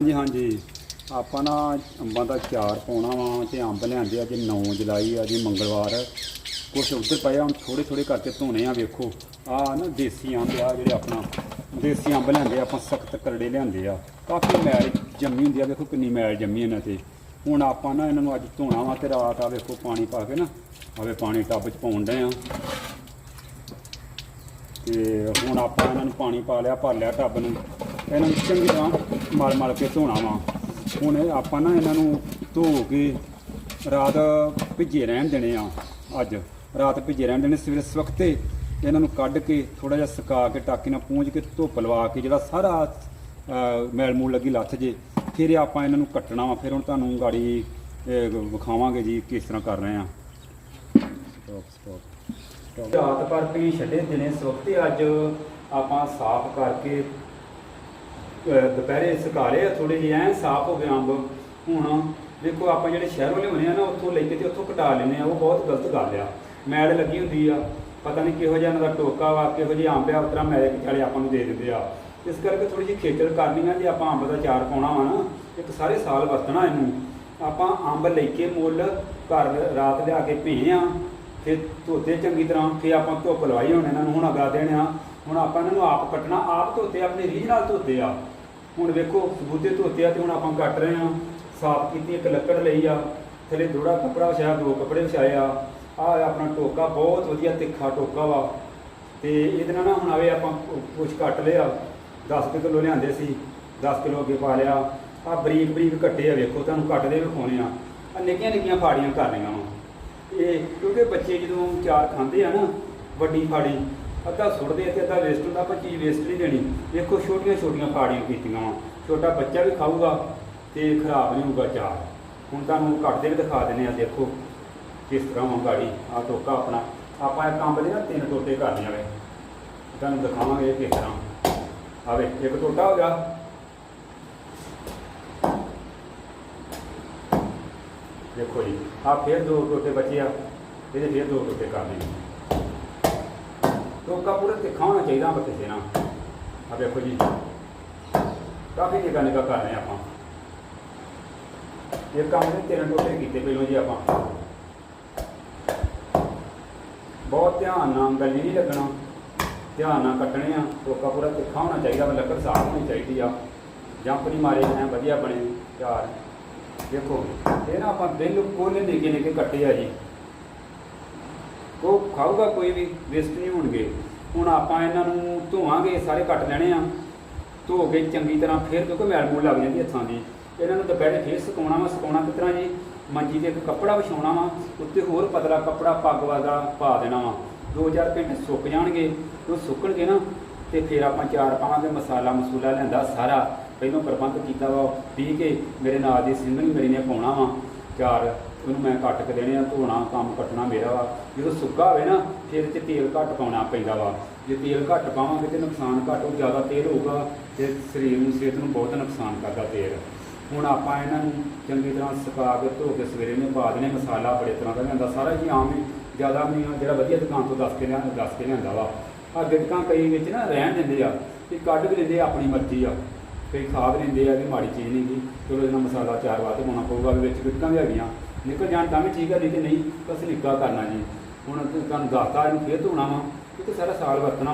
ਹਾਂਜੀ ਹਾਂਜੀ। ਆਪਾਂ ਨਾ ਅੰਬਾਂ ਦਾ ਚਾਰ ਪਾਉਣਾ ਵਾ ਤੇ ਅੰਬ ਲਿਆਂਦੇ ਅੱਜ 9 ਜੁਲਾਈ ਆ ਜੀ ਮੰਗਲਵਾਰ ਕੁਛ ਉੱਧਰ ਪਏ ਆ, ਹੁਣ ਥੋੜੇ ਥੋੜੇ ਕਰਕੇ ਧੋਣੇ ਆ, ਵੇਖੋ। ਆ ਨਾ ਦੇਸੀ ਅੰਬ ਆ, ਜਿਹੜੇ ਆਪਣਾ ਦੇਸੀ ਅੰਬ ਲਿਆਂਦੇ ਆਪਾਂ ਸਖਤ ਕਰੜੇ ਲਿਆਂਦੇ ਆ। ਕਾਫੀ ਮੈਲ ਜੰਮੀ ਹੁੰਦੀ ਆ, ਵੇਖੋ ਕਿੰਨੀ ਮੈਲ ਜੰਮੀ ਇਹਨਾਂ ਤੇ। ਹੁਣ ਆਪਾਂ ਨਾ ਇਹਨਾਂ ਨੂੰ ਅੱਜ ਧੋਣਾ ਵਾ ਤੇ ਰਾਤ ਆ ਵੇਖੋ ਪਾਣੀ ਪਾ ਕੇ ਨਾ, ਆਵੇ ਪਾਣੀ ਟੱਬ 'ਚ ਪਾਉਣ ਡਏ ਆ। ਤੇ ਹੁਣ ਆਪਾਂ ਇਹਨਾਂ ਨੂੰ ਪਾਣੀ ਪਾ ਲਿਆ, ਭਰ ਲਿਆ ਟੱਬ ਨੂੰ। ਇਹਨਾਂ ਨੂੰ ਚੰਗੀ ਤਰ੍ਹਾਂ ਮਲ ਮਲ ਕੇ ਧੋਣਾ ਵਾ। ਹੁਣ ਇਹ ਆਪਾਂ ਨਾ ਇਹਨਾਂ ਨੂੰ ਧੋ ਕੇ ਰਾਤ ਭਿੱਜੇ ਰਹਿਣ ਦੇਣੇ ਆ, ਅੱਜ। ਰਾਤ ਭਿੱਜੇ ਰਹਿਣ ਦੇਣੇ ਸਵੇਰੇ ਸਵਖਤੇ ਇਹਨਾਂ ਨੂੰ ਕੱਢ ਕੇ ਥੋੜਾ ਜਿਹਾ ਸੁਕਾ ਕੇ ਟਾਕੀ ਨਾਲ ਪੂੰਝ ਕੇ ਧੁੱਪ ਲਵਾ ਕੇ ਜਿਹੜਾ ਸਾਰਾ ਮੈਲ ਮੂਲ ਲੱਗੀ ਲੱਥ ਜੇ, ਫਿਰ ਆਪਾਂ ਇਹਨਾਂ ਨੂੰ ਕੱਟਣਾ ਵਾ। ਫਿਰ ਹੁਣ ਤੁਹਾਨੂੰ ਗਾੜੀ ਵਿਖਾਵਾਂਗੇ ਜੀ ਕਿਸ ਤਰ੍ਹਾਂ ਕਰ ਰਹੇ ਆ। ਸਟਾਪ ਸਟਾਪ ਰਾਤ ਭਰ ਪਈ ਛੱਡੇ ਦਿਨੇ ਸਵਖਤੇ ਅੱਜ ਆਪਾਂ ਸਾਫ਼ ਕਰਕੇ ਦੁਪਹਿਰੇ ਸੁਕਾ ਲਏ ਥੋੜੇ ਜਿਹੇ ਐ ਸਾਫ਼ ਹੋ ਗਏ ਅੰਬ। ਹੁਣ ਦੇਖੋ ਆਪਾਂ ਜਿਹੜੇ ਸ਼ਹਿਰੋਂ ਲਿਆਉਂਦੇ ਆ ਨਾ, ਉੱਥੋਂ ਲੈ ਕੇ ਤੇ ਉੱਥੋਂ ਕਟਾ ਲੈਂਦੇ ਆ, ਉਹ ਬਹੁਤ ਗਲਤ ਗੱਲ ਆ। ਮੈਲ ਲੱਗੀ ਹੁੰਦੀ ਆ, ਪਤਾ ਨਹੀਂ ਕਿਹੋ ਜਿਹਾ ਇਹਨਾਂ ਦਾ ਟੋਕਾ ਵਾ, ਕਿਹੋ ਜਿਹੇ ਅੰਬ ਆ ਉਤਰਾ ਮੈਲ ਵਿਚਾਲੇ ਆਪਾਂ ਨੂੰ ਦੇ ਦਿੰਦੇ ਆ। ਇਸ ਕਰਕੇ ਥੋੜੀ ਜਿਹੀ ਖੇਚਲ ਕਰਨੀ ਆ, ਜੇ ਆਪਾਂ ਅੰਬ ਦਾ ਚਾਰ ਪਾਉਣਾ ਵਾ ਨਾ, ਇੱਕ ਸਾਰੇ ਸਾਲ ਵਰਤਣਾ ਇਹਨੂੰ। ਆਪਾਂ ਅੰਬ ਲੈ ਕੇ ਮੁੱਲ ਘਰ ਰਾਤ ਲਿਆ ਕੇ ਭੇ ਆ, ਫਿਰ ਧੋਤੇ ਚੰਗੀ ਤਰ੍ਹਾਂ, ਫਿਰ ਆਪਾਂ ਧੁੱਪ ਲਵਾਈ ਹੁਣ ਇਹਨਾਂ ਨੂੰ, ਹੁਣ ਅਗਾ ਦੇਣਾ ਹੁਣ ਆਪਾਂ ਇਹਨਾਂ ਨੂੰ ਆਪ ਕੱਟਣਾ, ਆਪ ਧੋਤੇ, ਆਪਣੇ ਰੀਝ ਨਾਲ ਧੋਤੇ ਆ। ਹੁਣ ਵੇਖੋ ਸਬੂਤੇ ਧੋਤੇ ਆ ਤੇ ਹੁਣ ਆਪਾਂ ਕੱਟ ਰਹੇ ਆ ਸਾਫ਼ ਕੀਤੀ, ਇੱਕ ਲੱਕੜ ਲਈ ਆ। ਥੱਲੇ ਥੋੜਾ ਕੱਪੜਾ ਵਿਛਾਇਆ, ਦੋ ਕੱਪੜੇ ਵਿਛਾਏ ਆ। ਆ ਆਪਣਾ ਟੋਕਾ, ਬਹੁਤ ਵਧੀਆ ਤਿੱਖਾ ਟੋਕਾ ਵਾ। ਤੇ ਇਹਦੇ ਨਾਲ ਨਾ ਹੁਣ ਆਵੇ ਆਪਾਂ ਕੁਝ ਕੱਟ ਲਿਆ। 10 ਕਿਲੋ ਲਿਆਂਦੇ ਸੀ 10 ਕਿਲੋ ਅੱਗੇ ਪਾ ਲਿਆ। ਆ ਬਰੀਕ ਬਰੀਕ ਕੱਟੇ ਆ, ਵੇਖੋ, ਤੁਹਾਨੂੰ ਕੱਟਦੇ ਵਿਖਾਉਣੇ ਆ। ਆ ਨਿੱਕੀਆਂ ਨਿੱਕੀਆਂ ਫਾੜੀਆਂ ਕਰ ਕਰਨੀਆਂ ਵਾ। ਇਹ ਕਿਉਂਕਿ ਬੱਚੇ ਜਦੋਂ ਚਾਰ ਖਾਂਦੇ ਆ ਨਾ, ਵੱਡੀ ਫਾੜੀ ਅੱਧਾ ਸੁੱਟਦੇ ਆ ਤੇ ਅੱਧਾ ਵੇਸਟ ਹੁੰਦਾ, ਆਪਾਂ ਚੀਜ਼ ਵੇਸਟ ਨਹੀਂ ਦੇਣੀ। ਦੇਖੋ ਛੋਟੀਆਂ ਛੋਟੀਆਂ ਫਾੜੀਆਂ ਕੀਤੀਆਂ ਵਾ। ਛੋਟਾ ਬੱਚਾ ਵੀ ਖਾਊਗਾ ਤੇ ਖਰਾਬ ਨਹੀਂ ਹੋਊਗਾ ਚਾਰ। ਹੁਣ ਤੁਹਾਨੂੰ ਕੱਟਦੇ ਵੀ ਦਿਖਾ ਦਿੰਦੇ ਆ, ਦੇਖੋ ਕਿਸ ਤਰ੍ਹਾਂ ਵਾ ਗਾੜੀ ਆ ਟੋਕਾ ਆਪਣਾ। ਆਪਾਂ ਇੱਕ ਕੰਬ ਦੇ ਨਾ ਤਿੰਨ ਟੋਟੇ ਕਰਨੇ ਵਾਲੇ। ਤੁਹਾਨੂੰ ਦਿਖਾਵਾਂਗੇ ਕਿਸ ਤਰ੍ਹਾਂ। ਆਵੇ ਇੱਕ ਟੋਟਾ ਹੋ ਗਿਆ। ਦੇਖੋ ਜੀ ਆ ਫਿਰ ਦੋ ਟੋਟੇ ਬਚੇ ਆ। ਇਹਦੇ ਫਿਰ ਦੋ ਟੋਟੇ ਕਰਨੇ ਟੋਕਾ ਪੂਰਾ ਤਿੱਖਾ ਹੋਣਾ ਚਾਹੀਦਾ ਬੱਤੇ ਸੇ ਨਾ ਆ ਦੇਖੋ ਜੀ। ਕਾਫੀ ਨਿਕਾ ਨਿਕਾ ਕਰ ਰਹੇ ਆਪਾਂ। ਇਹ ਕੰਮ ਦੇ ਤਿੰਨ ਟੋਟੇ ਕੀਤੇ ਪਹਿਲੋਂ ਜੀ ਆਪਾਂ। ਬਹੁਤ ਧਿਆਨ ਨਾਲ ਗੱਲੀ ਨਹੀਂ ਲੱਗਣਾ। ਧਿਆਨ ਨਾਲ ਕੱਟਣੇ ਆ। ਟੋਕਾ ਪੂਰਾ ਤਿੱਖਾ ਹੋਣਾ ਚਾਹੀਦਾ ਲੱਕੜ ਸਾਫ਼ ਹੋਣੀ ਚਾਹੀਦੀ ਆ। ਜੰਪ ਨਹੀਂ ਮਾਰੇ ਐ ਵਧੀਆ ਬਣੇ। ਚਾਰ ਦੇਖੋ, ਇਹ ਨਾ ਆਪਾਂ ਬਿਲਕੁਲ ਨਿੱਕੇ ਨਿੱਕੇ ਕੱਟੇ ਆ ਜੀ। ਉਹ ਖਾਊਗਾ ਕੋਈ ਵੀ ਵੇਸਟ ਨਹੀਂ ਹੋਣਗੇ। ਹੁਣ ਆਪਾਂ ਇਹਨਾਂ ਨੂੰ ਧੋਵਾਂਗੇ, ਸਾਰੇ ਕੱਟ ਲੈਣੇ ਆ। ਧੋ ਕੇ ਚੰਗੀ ਤਰ੍ਹਾਂ ਫਿਰ ਕਿਉਂਕਿ ਮੈਲ ਮੂਲ ਲੱਗ ਜਾਂਦੀ ਹੱਥਾਂ ਦੀ। ਇਹਨਾਂ ਨੂੰ ਦੁਪਹਿਰੇ ਫਿਰ ਸੁਕਾਉਣਾ ਵਾ, ਸੁਕਾਉਣਾ ਕਿਸ ਤਰ੍ਹਾਂ ਜੀ? ਮੰਜੀ ਤੇ ਇੱਕ ਕੱਪੜਾ ਵਿਛਾਉਣਾ ਵਾ, ਉੱਤੇ ਹੋਰ ਪਤਲਾ ਕੱਪੜਾ ਪੱਗ ਵਾਲਾ ਪਾ ਦੇਣਾ ਵਾ। 2000 ਘੰਟੇ ਸੁੱਕ ਜਾਣਗੇ, ਉਹ ਸੁੱਕਣਗੇ ਨਾ, ਤੇ ਫਿਰ ਆਪਾਂ ਚਾਰ ਪਾਵਾਂਗੇ ਮਸਾਲਾ ਮਸੂਲਾ ਲੈਂਦਾ ਸਾਰਾ। ਪਹਿਲਾਂ ਪ੍ਰਬੰਧ ਕੀਤਾ ਵਾ ਪੀ ਕੇ ਮੇਰੇ ਨਾਲ ਦੀ ਸਿੰਗਣੀ ਮੇਰੀ ਨੇ ਪਾਉਣਾ ਵਾ। ਚਾਰ ਉਹਨੂੰ ਮੈਂ ਕੱਟ ਕੇ ਦੇਣੇ ਆ ਧੋਣਾ ਕੰਮ ਕੱਟਣਾ ਮੇਰਾ ਵਾ। ਜਦੋਂ ਸੁੱਕਾ ਹੋਵੇ ਨਾ ਫਿਰ ਤੇ ਤੇਲ ਘੱਟ ਪਾਉਣਾ ਪੈਂਦਾ ਵਾ। ਜੇ ਤੇਲ ਘੱਟ ਪਾਵਾਂਗੇ ਤੇ ਨੁਕਸਾਨ ਘੱਟ ਹੋ ਜ਼ਿਆਦਾ ਤੇਲ ਹੋਊਗਾ ਤੇ ਸਰੀਰ ਨੂੰ ਸਿਹਤ ਨੂੰ ਬਹੁਤ ਨੁਕਸਾਨ ਕਰਦਾ ਤੇਲ। ਹੁਣ ਆਪਾਂ ਇਹਨਾਂ ਨੂੰ ਚੰਗੀ ਤਰ੍ਹਾਂ ਸੁਕਾ ਕੇ ਧੋ ਕੇ ਸਵੇਰੇ ਨੂੰ ਪਾ ਦੇਣੇ ਮਸਾਲਾ ਬੜੇ ਤਰ੍ਹਾਂ ਦਾ ਲਿਆਂਦਾ। ਸਾਰਾ ਹੀ ਆਮ ਹੀ ਜ਼ਿਆਦਾ ਨਹੀਂ ਆ, ਜਿਹੜਾ ਵਧੀਆ ਦੁਕਾਨ ਤੋਂ ਦੱਸ ਕੇ ਲਿਆ ਦੱਸ ਕੇ ਲਿਆਂਦਾ ਵਾ। ਆ ਗਿਟਕਾਂ ਕਈ ਵਿੱਚ ਨਾ ਰਹਿਣ ਦਿੰਦੇ ਆ ਤੇ ਕੱਢ ਵੀ ਲੈਂਦੇ ਆ ਆਪਣੀ ਮਰਜ਼ੀ ਆ। ਕਈ ਖਾ ਵੀ ਲੈਂਦੇ ਆ ਕਿ ਮਾੜੀ ਚੀਜ਼ ਨਹੀਂ ਗੀ। ਚਲੋ ਇਹਨਾਂ ਮਸਾਲਾ ਚਾਰ ਵਾਰ ਤੇ ਪਾਉਣਾ ਪਊਗਾ ਵੀ ਵਿੱਚ ਗਿਟਕਾਂ ਵੀ ਹੈਗੀਆਂ। ਨਿਕਲ ਜਾਣ ਤਾਂ ਵੀ ਠੀਕ ਹੈ ਨਹੀਂ ਤੇ ਨਹੀਂ, ਬਸ ਨਿੱਕਾ ਕਰਨਾ ਜੀ। ਹੁਣ ਤੁਹਾਨੂੰ ਦੱਸਤਾ ਇਹਨੂੰ ਫੇਰ ਧੋਣਾ ਵਾ ਕਿਉਂਕਿ ਸਾਰਾ ਸਾਲ ਵਰਤਣਾ